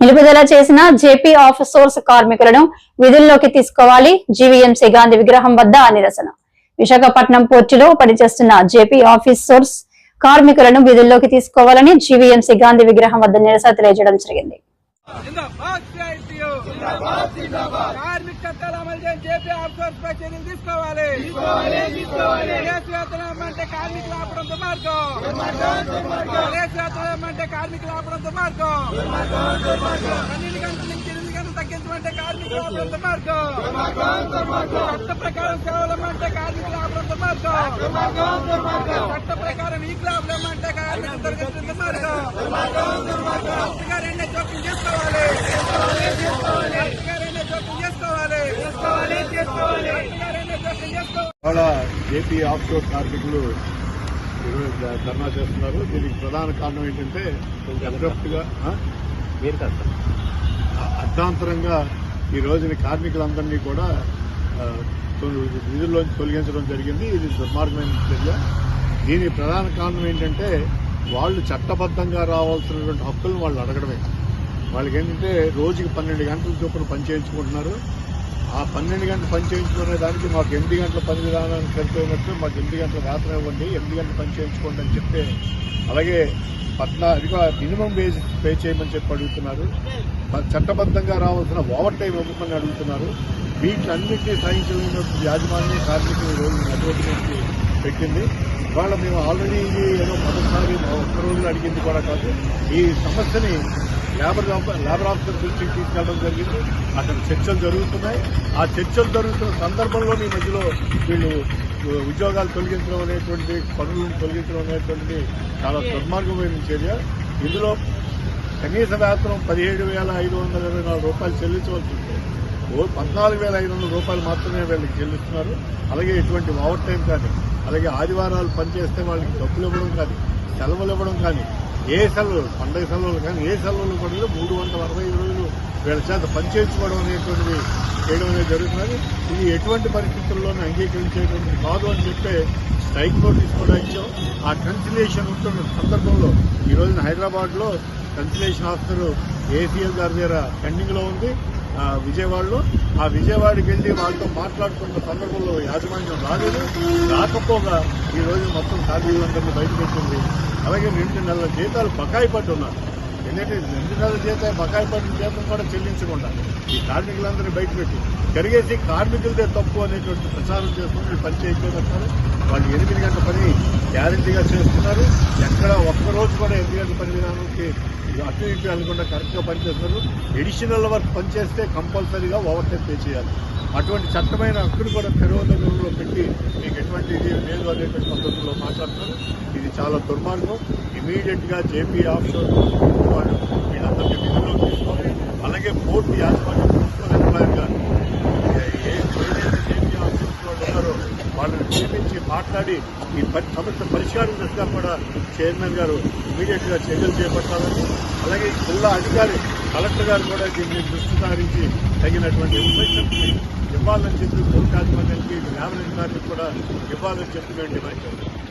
నిలుపుదల చేసిన JP of swords కార్మికులను విధుల్లోకి తీసుకోవాలి. జీవీఎంసీ గాంధీ విగ్రహం వద్ద నిరసన. విశాఖపట్నం పోర్టులో పనిచేస్తున్న జేపీ ఆఫీస్ సోర్స్ కార్మికులను విధుల్లోకి తీసుకోవాలని జీవీఎంసీ గాంధీ విగ్రహం వద్ద నిరసన తెలియజేయడం జరిగింది. తీసుకోవాలి. కార్మికులు ఆపడం దుర్మార్గం పన్నెండు గంటల నుంచి ఎనిమిది గంటలు తగ్గించమంటే కార్మికులు ఆపడం దుర్మార్గం చట్ట ప్రకారం సేవలు అంటే కార్మికులు ఆపడం దుర్మార్గం చట్ట ప్రకారం ఈ క్లాబ్ కార్మికులు తొలగించడం దుర్మార్గం జోక్యం చేసుకోవాలి. అధికారాన్ని జోక్యం చేసుకోవాలి. జోక్యం చేసుకోవాలి. ఇవాళ ఆఫ్ కార్మికులు ధర్నా చేస్తున్నారు. దీనికి ప్రధాన కారణం ఏంటంటే అబ్రప్ట్గా ఆ? అర్ధాంతరంగా ఈ రోజున కార్మికులందరినీ కూడా విధుల్లోంచి తొలగించడం జరిగింది. ఇది దుర్మార్గమైన చర్య. దీని ప్రధాన కారణం ఏంటంటే వాళ్ళు చట్టబద్ధంగా రావాల్సినటువంటి హక్కులను వాళ్ళు అడగడమే. వాళ్ళకి ఏంటంటే రోజుకి పన్నెండు గంటల చొప్పున పని చేయించుకుంటున్నారు. ఆ పన్నెండు గంటలు పని చేయించుకునే దానికి మాకు ఎనిమిది గంటల పని విధానానికి సరిపోయినట్టు మాకు ఎనిమిది గంటల రాత్రి ఇవ్వండి ఎనిమిది గంటలు పని చేయించుకోండి అని చెప్తే అలాగే పద్నా అది కూడా మినిమం వేజ్ పే చేయమని చెప్పి అడుగుతున్నారు. చట్టబద్ధంగా రావాల్సిన ఓవర్ టైం ఇవ్వమని అడుగుతున్నారు. వీటన్నిటినీ సాధించలేని యాజమాన్యం కార్మికులు రోజు నడివడానికి పెట్టింది. ఇవాళ మేము ఆల్రెడీ ఇది ఏదో మొదటిసారి ఒక్క రోజులు అడిగింది కూడా కాదు. ఈ సమస్యని లేబర్ లేబర్ ఆఫీసర్ దృష్టికి తీసుకెళ్ళడం జరిగింది. అక్కడ చర్చలు జరుగుతున్నాయి. ఆ చర్చలు జరుగుతున్న సందర్భంలో ఈ మధ్యలో వీళ్ళు ఉద్యోగాలు తొలగించడం అనేటువంటి పనులను తొలగించడం అనేటువంటి చాలా దుర్మార్గమైన చర్య. ఇందులో కనీస వేతనం పదిహేడు వేల ఐదు వందల ఇరవై నాలుగు రూపాయలు చెల్లించవలసి ఉంటుంది. పద్నాలుగు వేల ఐదు వందల రూపాయలు మాత్రమే వీళ్ళకి చెల్లిస్తున్నారు. అలాగే ఎటువంటి ఓవర్ టైం కానీ అలాగే ఆదివారాలు పనిచేస్తే వాళ్ళకి డబ్బులు ఇవ్వడం కానీ సెలవులు ఇవ్వడం కానీ ఏ సెలవులు పండగ సెలవులు కానీ ఏ సెలవులు కూడా మూడు వందల అరవై రోజులు వీళ్ళ చేత పనిచేయించుకోవడం అనేటువంటిది చేయడం అనేది జరుగుతున్నది. ఇది ఎటువంటి పరిస్థితుల్లోనూ అంగీకరించేటువంటిది కాదు అని చెప్పే స్ట్రైక్ నోటీస్ కూడా ఇచ్చాం. ఆ కన్సిలేషన్ ఉంటున్న సందర్భంలో ఈ రోజున హైదరాబాద్ కన్సిలేషన్ ఆఫీసర్ ఏసీఎల్ గారి దగ్గర పెండింగ్లో ఉంది. విజయవాడలో. ఆ విజయవాడకి వెళ్ళి వాళ్ళతో మాట్లాడుతున్న సందర్భంలో యాజమాన్యం రాలేదు. రాకపోగా ఈ రోజు మొత్తం ఖాళీలందరినీ బయటపెట్టింది. అలాగే రెండు నెలల జీతాలు బకాయి పట్టున్నారు. ఎందుకంటే రెండు నెలల జీతం బకాయి పట్టిన జీతం కూడా చెల్లించకుండా ఈ కార్మికులందరినీ బయటపెట్టి కరిగేసి కార్మికులదే తప్పు అనేటువంటి ప్రచారం చేసుకుని వీళ్ళు పని చేయలేదంటారు వాళ్ళు ఎనిమిది గంటల పని గ్యారంటీగా చేస్తున్నారు. ఎక్కడ ఒక్కరోజు కూడా ఎనిమిది గంటల పని విధానానికి అటు ఇటు వెళ్ళకుండా కరెక్ట్గా పనిచేస్తున్నారు. ఎడిషనల్ వర్క్ పనిచేస్తే కంపల్సరీగా ఓవర్ టైం పే చేయాలి. అటువంటి చట్టమైన హక్కును కూడా తెరవదగంలో పెట్టి మీకు ఎటువంటి ఇది లేదు అనేటువంటి పద్ధతుల్లో మాట్లాడుతున్నారు. ఇది చాలా దుర్మార్గం. ఇమీడియట్గా జేపీ ఆఫీసర్ వాళ్ళు వీళ్ళందరినీ విధుల్లో తీసుకోవాలి అలాగే పోర్టు యాజమాన్యం ప్రిన్సిపల్ ఎంప్లాయర్ ఏదైతే జేపీ ఆఫీస్ వాళ్ళు ఉన్నారో వాళ్ళని నియమించి మాట్లాడి ఈ సమస్య పరిష్కారం దిశగా కూడా చైర్మన్ గారు ఇమీడియట్గా చర్యలు చేపట్టాలని అలాగే జిల్లా అధికారి కలెక్టర్ గారు కూడా దీన్ని దృష్టి సారించి తగినటువంటి ఇన్స్ట్రక్షన్స్ ఇవ్వాలని చెప్పి కోర్టు యాజమాన్యానికి గ్రామీణ అధికారులకు కూడా ఇవ్వాలని చెప్పి మేము డిమాండ్ చేస్తాం